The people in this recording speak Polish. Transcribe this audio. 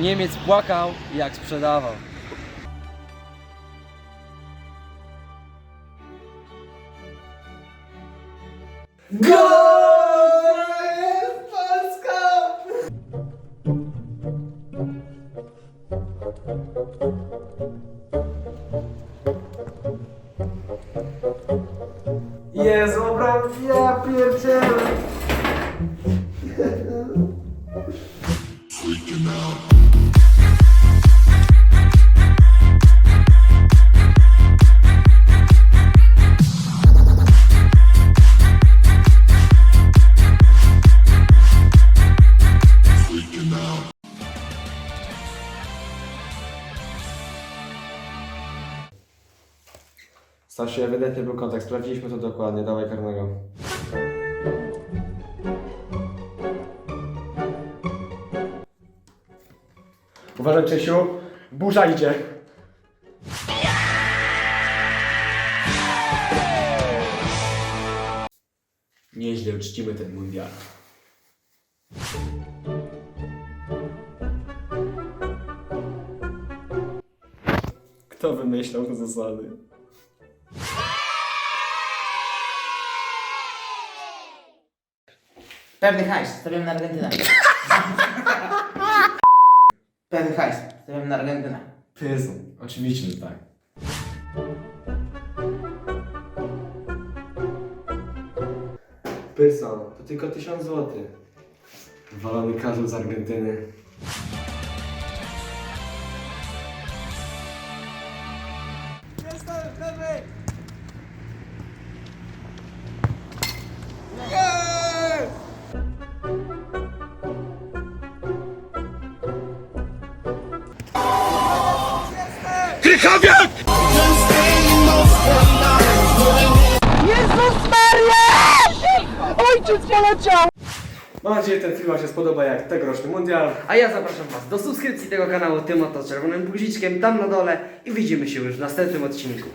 Niemiec płakał, jak sprzedawał. Jezu, bram, ja pierdzielę. Stasiu, ewidentnie był kontakt. Sprawdziliśmy to dokładnie. Dawaj karnego. Uważaj, Czesiu. Burza idzie. Nieźle uczcimy ten mundial. Kto wymyślał te zasady? Pewny hajs, stawiam na Argentynę. Pewny hajs, stawiam na Argentynę. Pyzą. Oczywiście, że tak. Pyrson, to tylko 1000 zł. Walony karzeł z Argentyny. Mam nadzieję, że ten film Wam się spodoba jak tegoroczny mundial. A ja zapraszam Was do subskrypcji tego kanału tym oto czerwonym guziczkiem tam na dole i widzimy się już w następnym odcinku.